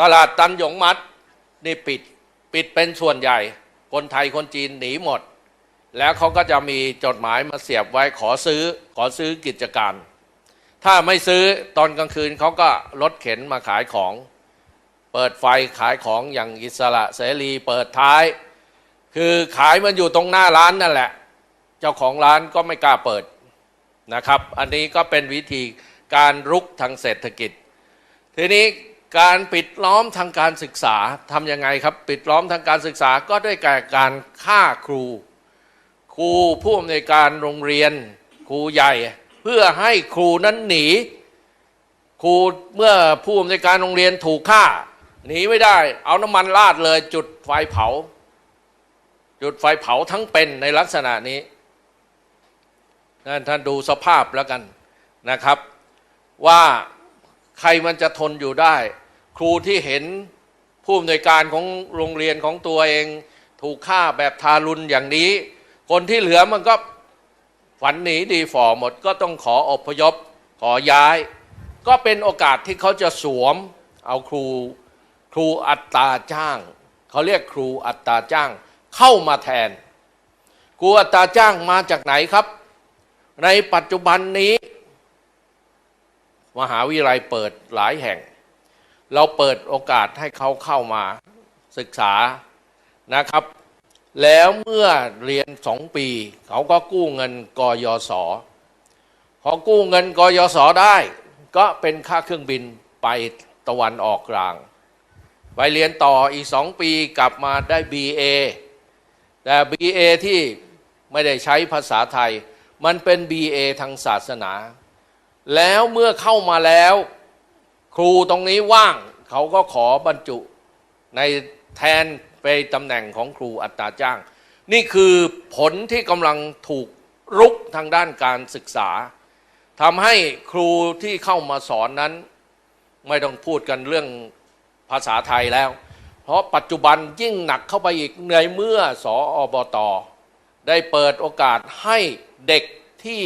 ตลาดตันหยงมัดนี่ปิดปิดเป็นส่วนใหญ่ คนไทยคนจีนหนีหมด แล้วเขาก็จะมีจดหมายมาเสียบไว้ขอซื้อขอซื้อกิจการ ถ้าไม่ซื้อตอนกลางคืนเขาก็รถเข็นมาขายของ เปิดไฟขายของอย่างอิสระเสรีเปิดท้าย คือขายมันอยู่ตรงหน้าร้านนั่นแหละ เจ้าของร้านก็ไม่กล้าเปิดนะครับ อันนี้ก็เป็นวิธีการรุกทางเศรษฐกิจ ทีนี้ การปิดล้อมทางการศึกษาทำยังไงครับ ปิดล้อมทางการศึกษาก็ด้วยการฆ่าครู ครูผู้อำนวยการโรงเรียน ครูใหญ่ เพื่อให้ครูนั้นหนี ครูเมื่อผู้อำนวยการโรงเรียนถูกฆ่า หนีไม่ได้ เอาน้ำมันราดเลย จุดไฟเผา จุดไฟเผาทั้งเป็นในลักษณะนี้นั่นท่านดูสภาพแล้วกันนะครับว่า ใครมันจะทนอยู่ได้ ครูที่เห็นผู้อำนวยการของโรงเรียนของตัวเอง ถูกฆ่าแบบทารุณอย่างนี้ คนที่เหลือมันก็ฝันหนีดีฝ่อหมดก็ต้องขออพยพขอย้าย ก็เป็นโอกาสที่เขาจะสวมเอาครูครูอัตราจ้าง เขาเรียกครูอัตราจ้าง เข้ามาแทน ครูอัตราจ้างมาจากไหนครับ ในปัจจุบันนี้ มหาวิทยาลัยเปิดหลายแห่ง เราเปิดโอกาสให้เขาเข้ามาศึกษานะครับ แล้วเมื่อเรียนสองปี เขาก็กู้เงินกยศพอกู้เงินกยศได้ ก็เป็นค่าเครื่องบินไปตะวันออกกลาง ไปเรียนต่ออีกสองปีกลับมาได้ BA แต่ BA ที่ไม่ได้ใช้ภาษาไทย มันเป็น BA ทางศาสนา แล้วเมื่อเข้ามาแล้ว ครูตรงนี้ว่างเขาก็ขอบรรจุในแทนไปตำแหน่งของครูอัตราจ้าง นี่คือผลที่กำลังถูกรุกทางด้านการศึกษาทำให้ครูที่เข้ามาสอนนั้น ไม่ต้องพูดกันเรื่องภาษาไทยแล้ว เพราะปัจจุบันยิ่งหนักเข้าไปอีกในเมื่อสออบตได้เปิดโอกาสให้เด็กที่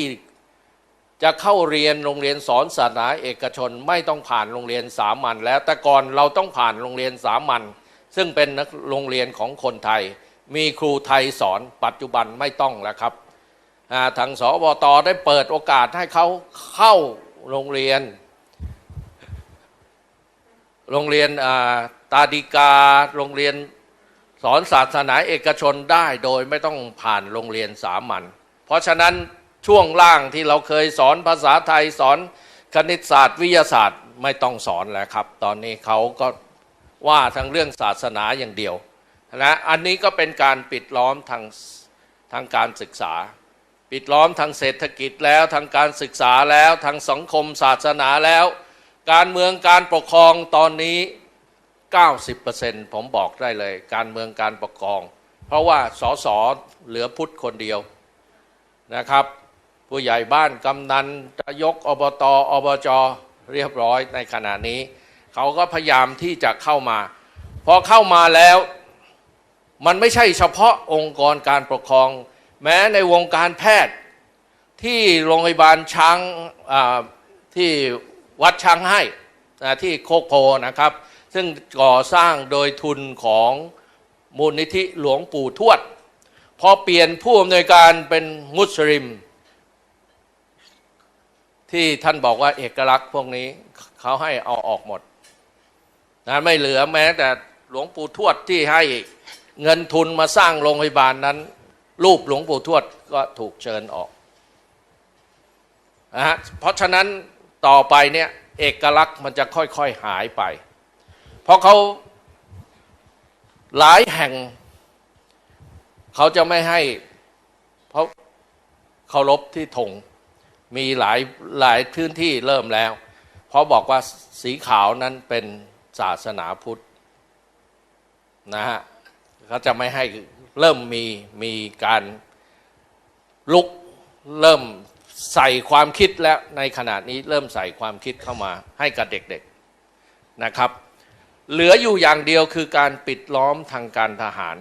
จะเข้าเรียนโรงเรียนสอนศาสนาเอกชนไม่ต้องผ่านโรงเรียนสามัญแล้วแต่ก่อนเราต้องผ่านโรงเรียนสามัญซึ่งเป็นโรงเรียนของคนไทย มีครูไทยสอนปัจจุบันไม่ต้องแล้วครับทางสอบตได้เปิดโอกาสให้เขาเข้าโรงเรียน โรงเรียนตาดิกาโรงเรียนสอนศาสนาเอกชนได้โดยไม่ต้องผ่านโรงเรียนสามัญเพราะฉะนั้น ช่วงล่างที่เราเคยสอนภาษาไทยสอนคณิตศาสตร์วิทยาศาสตร์ไม่ต้องสอนแล้วครับ ตอนนี้เขาก็ว่าทั้งเรื่องศาสนาอย่างเดียวนะอันนี้ก็เป็นการปิดล้อมทางทางการศึกษา ปิดล้อมทางเศรษฐกิจแล้วทางการศึกษาแล้วทางสังคมศาสนาแล้ว การเมืองการปกครองตอนนี้ 90%ผมบอกได้เลย การเมืองการปกครอง เพราะว่าสสเหลือพุทธคนเดียวนะครับ ผู้ใหญ่บ้านกำนันนายกอบตอบจเรียบร้อยในขณะนี้ เขาก็พยายามที่จะเข้ามา พอเข้ามาแล้วมันไม่ใช่เฉพาะองค์กรการปกครอง แม้ในวงการแพทย์ที่โรงพยาบาลช้างที่วัดช้างให้ที่โคกโพนะครับ ซึ่งก่อสร้างโดยทุนของมูลนิธิหลวงปู่ทวด พอเปลี่ยนผู้อำนวยการเป็นมุสลิม ที่ท่านบอกว่าเอกลักษณ์พวกนี้เขาให้เอาออกหมดนะไม่เหลือแม้แต่หลวงปู่ทวดที่ให้เงินทุนมาสร้างโรงพยาบาลนั้น รูปหลวงปู่ทวดก็ถูกเชิญออกนะฮะเพราะฉะนั้นต่อไปเนี่ยเอกลักษณ์มันจะค่อยๆหายไป เพราะเขาหลายแห่ง เขาจะไม่ให้ เพราะเคารพที่ธง มีหลายหลายพื้นที่เริ่มแล้ว เพราะบอกว่าสีขาวนั้นเป็นศาสนาพุทธนะฮะเขาจะไม่ให้เริ่มมีมีการลุกเริ่มใส่ความคิดแล้วในขณะนี้เริ่มใส่ความคิดเข้ามาให้กับเด็กๆนะครับ เหลืออยู่อย่างเดียวคือการปิดล้อมทางการทหาร